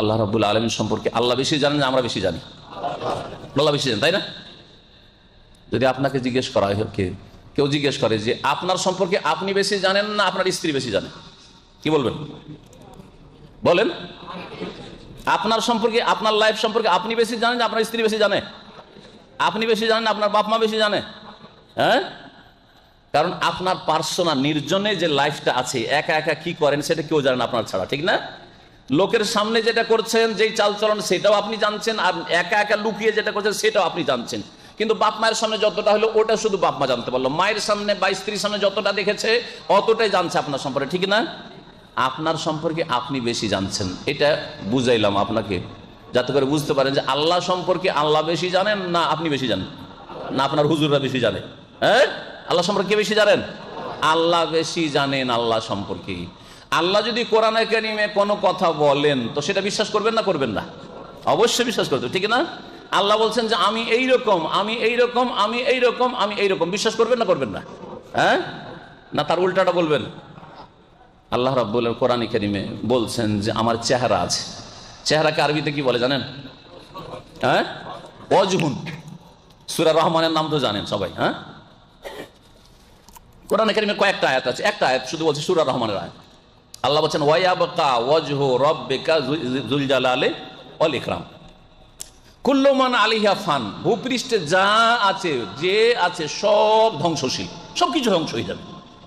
আল্লাহ রাবুল আলমীর সম্পর্কে আল্লাহ বেশি জানেন না আমরা বেশি জানি। আল্লাহ বেশি জানেন, তাই না? যদি আপনাকে জিজ্ঞেস করা হয়, কে? কেউ জিজ্ঞেস করে যে আপনার সম্পর্কে আপনি বেশি জানেন না আপনার স্ত্রী বেশি জানে? কি বলবেন? বলেন। আপনার সম্পর্কে, আপনার লাইফ সম্পর্কে আপনি বেশি জানেন আপনার স্ত্রী বেশি জানে? আপনি বেশি জানেন আপনার বাপ মা বেশি জানে? হ্যাঁ? কারণ আপনার পার্সোনাল নির্জনে যে লাইফটা আছে, একা একা কি করেন সেটা কেউ জানেন আপনার ছাড়া, ঠিক না? লোকের সামনে যেটা করছেন, যেই চালচলন সেটাও আপনি জানছেন, আর একা একা লুকিয়ে যেটা করছেন সেটাও আপনি জানছেন। কিন্তু বাপ মায়ের সামনে যতটা হলো, ওটা শুধু বাপ মা জানতে পারল। মায়ের সামনে বা স্ত্রীর সামনে যতটা দেখেছে, অতটাই জানছে আপনার সম্পর্কে, ঠিক না? আপনার সম্পর্কে আপনি বেশি জানছেন। এটা বুঝাইলাম আপনাকে, যাতে করে বুঝতে পারেন যে আল্লাহ সম্পর্কে আল্লাহ বেশি জানেন না আপনি বেশি জানেন? না আপনার হুজুররা বেশি জানে। হ্যাঁ? আল্লাহ সম্পর্কে বেশি জানেন? আল্লাহ বেশি জানেন আল্লাহ সম্পর্কে। আল্লাহ যদি কোরআনে কারিমে কোনো কথা বলেন, তো সেটা বিশ্বাস করবেন না করবেন না? অবশ্যই বিশ্বাস করতে ঠিক না? আল্লাহ বলছেন যে, আমি এই রকম আমি এই রকম আমি এই রকম আমি এই রকম বিশ্বাস করবেন না করবেন না? হ্যাঁ? না, তার উল্টাটা বলবেন? আল্লাহ রাব্বুল কোরআন কারিমে বলছেন যে, আমার চেহারা আছে। চেহারাকে আরবিতে কি বলে জানেন? হ্যাঁ? অজহুন সুরা রহমানের নাম তো জানেন সবাই হ্যাঁ? কোরআন কারিমে কয়েকটা আয়াত আছে। একটা আয়াত শুধু বলছে সুরা রহমানের আয়াত। আল্লাহ বলছেন, ওয়াইয়াবকা ওয়াজহু রব্বিকা জুল জালালে অল ইকরাম। কুল্লমান আলিহা ফান, ভূপৃষ্ঠে যা আছে, যে আছে সব ধ্বংসশীল সব কিছু ধ্বংস হয়ে যাবে।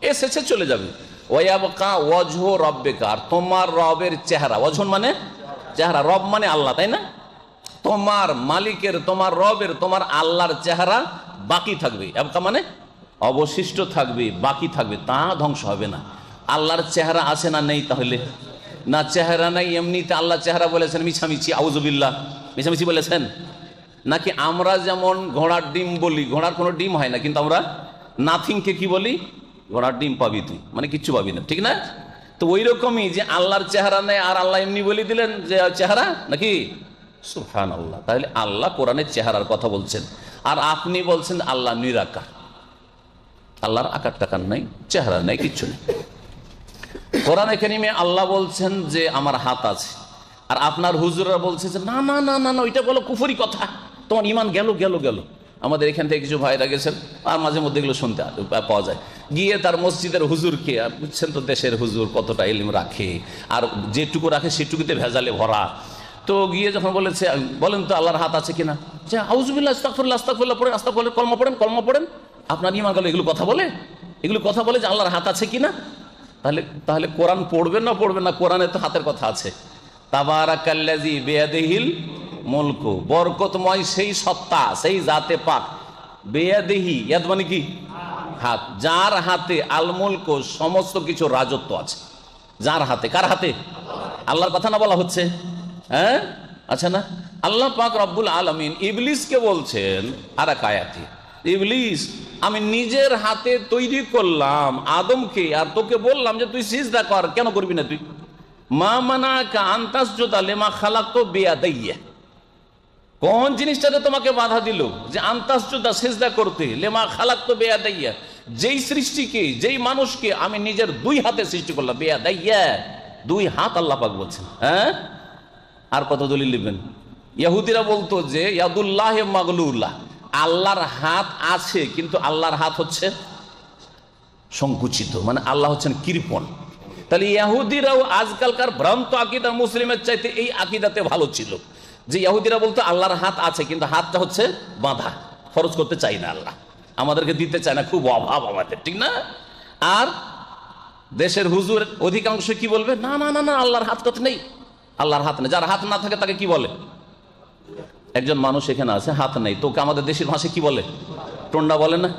এসেছে, চলে যাবে। ওয়াবকা ওয়াজহ রব্বেকা, আর তোমার রবের চেহারা। ওয়াজহন মানে? চেহারা। রব মানে আল্লাহ, তাই না? তোমার মালিকের, তোমার রবের, তোমার আল্লাহর চেহারা বাকি থাকবে। এবকা মানে? অবশিষ্ট থাকবে, বাকি থাকবে, তা ধ্বংস হবে না। আল্লাহর চেহারা আছে না নেই তাহলে? না চেহারা নাই, এমনিতে আল্লাহ চেহারা বলেছেন, মিছামিছি আউজুবিল্লাহ মিছামিছি বলেছেন? নাকি আমরা যেমন ঘোড়ার ডিম বলি, ঘোড়ার কোনো ডিম হয় না, কিন্তু আমরা নাথিংকে কি বলি? ঘোড়ার ডিম পাবি তুই। মানে কিচ্ছু পাবি না, ঠিক না? তো ওই রকমই যে আল্লাহর চেহারা নেই, আর আল্লাহ এমনি বলে দিলেন যে চেহারা, নাকি? সুফান আল্লাহ তাহলে আল্লাহ কোরআনের চেহারার কথা বলছেন। আর আপনি বলছেন আল্লাহ নিরাকার। আল্লাহর আকার টাকার নাই? চেহারা নাই, কিচ্ছু নেই। কোরআন এখানে আল্লাহ বলছেন যে আমার হাত আছে। আর আপনার হুজুররা বলছে যে, না না না না ওইটা বলো, কুফুরি কথা। তোমার ইমান গেল গেল গেল। আমাদের এখান থেকে কিছু ভাইরা গেছেন, আর মাঝে মধ্যে এগুলো শুনতে পাওয়া যায়। গিয়ে তার মসজিদের হুজুরকে, আর বুঝছেন তো দেশের হুজুর কতটা ইলিম রাখে, আর যেটুকু রাখে সেটুকুতে ভেজালে ভরা। তো গিয়ে যখন বলেছে, বলেন তো আল্লাহর হাত আছে কিনা? যে আউজবিল্লা আস্তাকফুল্লাহ আস্তাকফুল্লাহ পড়েন আস্তাকফুল্লাহ কলমা পড়েন কলমা পড়েন। আপনার ইমান গেল, এগুলো কথা বলে? এগুলো কথা বলে যে আল্লাহর হাত আছে কিনা? তাহলে তাহলে কোরআন পড়বেন না পড়বেন না? কোরআনে তো হাতের কথা আছে। তাবারাকাল্লাজি বেয়াদেহিল মুলকু। বরকতময় সেই সত্তা, সেই জাতে পাক। বেয়াদেহি, ইয়াদ মানে কি? হাত। যার হাতে আল মুলক সমস্ত কিছু রাজত্ব আছে। যার হাতে, কার হাতে? আল্লাহর কথা না বলা হচ্ছে? হ্যাঁ? আচ্ছা না? আল্লাহ পাক রব্বুল আলমিন ইবলিসকে বলছেন আর এক আয়াতে, ইবলিস আমি নিজের হাতে তৈরি করলাম আদমকে, আর তোকে বললাম যে তুই সিজদা কর, কেন করবি না তুই? মা মানা আন্তাস জোতা লেমা খালাক তো বেয়া দাইয়া কোন জিনিসটাতে তোমাকে বাধা দিল যে আন্তাস জোতা সেজদা করতে, লেমা খালাক তো বেয়া দাইয়া যেই সৃষ্টিকে, যেই মানুষকে আমি নিজের দুই হাতে সৃষ্টি করলাম বেয়া দাইয়া দুই হাত আল্লাহ পাক বলছেন হ্যাঁ? আর কত দলিল লিখবেন? ইয়াহুদিরা বলতো যে, ইয়াদুল্লাহ মাগলুল্লাহ আল্লাহর হাত আছে, কিন্তু আল্লাহর হাত হচ্ছে সংকুচিত মানে আল্লাহ হচ্ছেন কৃপণ। তাহলে ইয়াহুদিরাও আজকালকার ভ্রান্ত আকিদা মুসলিমের চাইতে এই আকিদাতে ভালো ছিল। যে ইয়াহুদিরা বলতো, আল্লাহর হাত আছে, কিন্তু হাতটা হচ্ছে বাঁধা, খরচ করতে চাই না আল্লাহ। আমাদেরকে দিতে চায় না, খুব অভাব আমাদের, ঠিক না? আর দেশের হুজুর অধিকাংশ কি বলবে, না না না না, আল্লাহর হাত কথা নেই। আল্লাহর হাত নেই, যার হাত না থাকে তাকে কি বলে? একজন মানুষ এখানে আছে, হাত নেই। তোকে আমাদের দেশের ভাষায় কি বলে? টন্ডা বলে না?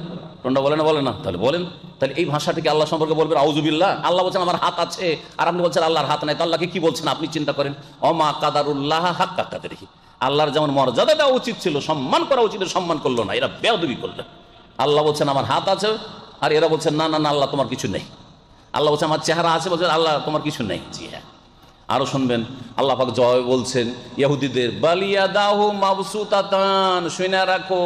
টন্ডা বলে না বলে না? তাহলে বলেন। তাহলে এই ভাষাটিকে আল্লাহ সম্পর্কে বলবেন আউজুবিল্লাহ আল্লাহ বলছেন, আমার হাত আছে। আর আপনি বলছেন, আল্লাহর হাত নাই। তো আল্লাহকে কি বলছেন? আপনি চিন্তা করেন, অমা কাদারুল্লাহ হাক কাকাদেরহি আল্লাহর যেমন মর্যাদা দেওয়া উচিত ছিল, সম্মান করা উচিত সম্মান করল না। এরা বেয়াদবি করল। আল্লাহ বলছেন, আমার হাত আছে। আর এরা বলছেন, না না না, আল্লাহ তোমার কিছু নেই। আল্লাহ বলছে আমার চেহারা আছে। বলছেন, আল্লাহ তোমার কিছু নেই। জি হ্যাঁ। আরও শুনবেন। আল্লাহ পাক জয় বলছেন ইহুদিদের বালিয়া দাহু মাবসুতাতান শুনে রাখো।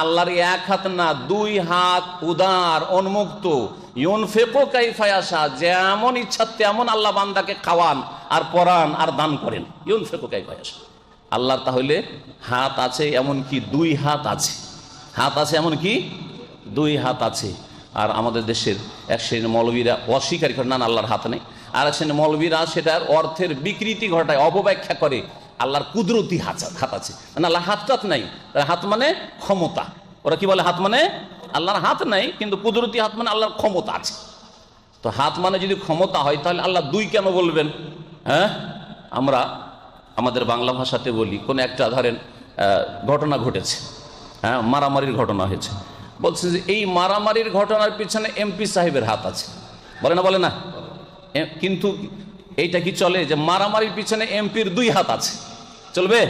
আল্লাহর এক হাত না দুই হাত উদার উন্মুক্ত। ফেকো কাইফায়াসা যেমন ইচ্ছা তেমন আল্লাহ বান্দাকে খাওয়ান আর পরান আর দান করেন। ইউন ফেকুকাই পায়াস আল্লাহর তাহলে হাত আছে এমন কি দুই হাত আছে? হাত আছে এমন কি? দুই হাত আছে। আর আমাদের দেশের এক শ্রেণির মৌলবীরা অস্বীকার করে না, আল্লাহর হাত নেই। আর শ্রেণির মৌলবীরা, সেটার অর্থের বিকৃতি ঘটায়, অপব্যাখ্যা করে। আল্লাহর কুদরতি হাত আছে না আল্লাহ হাত টাত নাই হাত মানে ক্ষমতা। ওরা কি বলে হাত মানে? আল্লাহর হাত নাই, কিন্তু কুদরতি হাত মানে আল্লাহর ক্ষমতা আছে। তো হাত মানে যদি ক্ষমতা হয়, তাহলে আল্লাহ দুই কেন বলবেন? হ্যাঁ? আমরা আমাদের বাংলা ভাষাতে বলি, কোন একটা ধরেন ঘটনা ঘটেছে। হ্যাঁ মারামারির ঘটনা হয়েছে। বলছে যে এই মারামারির ঘটনার পিছনে এমপি সাহেবের হাত আছে। বলে না বলে না? কিন্তু এইটা কি চলে? যে মারামারির পিছনে এমপির দুই হাত আছে। চলবে?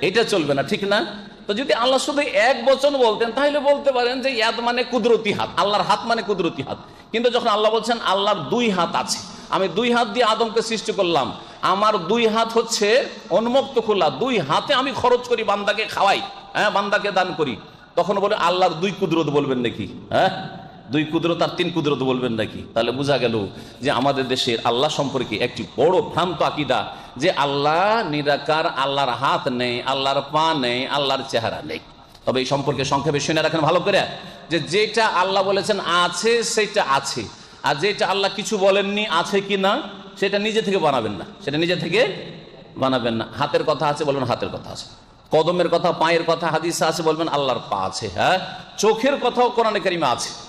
এটা চলবে না, ঠিক না? তো যদি আল্লাহ শুধু এক বচন বলতেন, তাহলে বলতে পারেন যে ইয়াদ মানে কুদরতি হাত, আল্লাহর হাত মানে কুদরতি হাত। কিন্তু যখন আল্লাহ বলছেন, আল্লাহর দুই হাত আছে। আমি দুই হাত দিয়ে আদমকে সৃষ্টি করলাম। আমার দুই হাত হচ্ছে উন্মুক্ত খোলা। দুই হাতে আমি খরচ করি, বান্দাকে খাওয়াই হ্যাঁ বান্দাকে দান করি। তখন বলে, আল্লাহর দুই কুদরত বলবেন নাকি? হ্যাঁ? দুই কুদরত আর তিন কুদরত বলবেন নাকি? তাহলে বোঝা গেল যে আমাদের দেশের আল্লাহ সম্পর্কে একটি বড় ভ্রান্ত আকিদা যে আল্লাহ নিরাকার, আল্লাহর হাত নেই, আল্লাহর পা নেই, আল্লাহর চেহারা নেই। তবে এই সম্পর্কে সংক্ষেপে শুনে রাখেন ভালো করে যে যেটা আল্লাহ বলেছেন আছে, সেটা আছে। আর যেটা আল্লাহ কিছু বলেননি, আছে কি না, সেটা নিজে থেকে বানাবেন না। সেটা নিজে থেকে বানাবেন না। হাতের কথা আছে বলবেন, হাতের কথা আছে। কদমের কথা, পায়ের কথা, হাদিসে আছে বলবেন, আল্লাহর পা আছে হ্যাঁ? চোখের কথাও কোরআনে কারিমা আছে।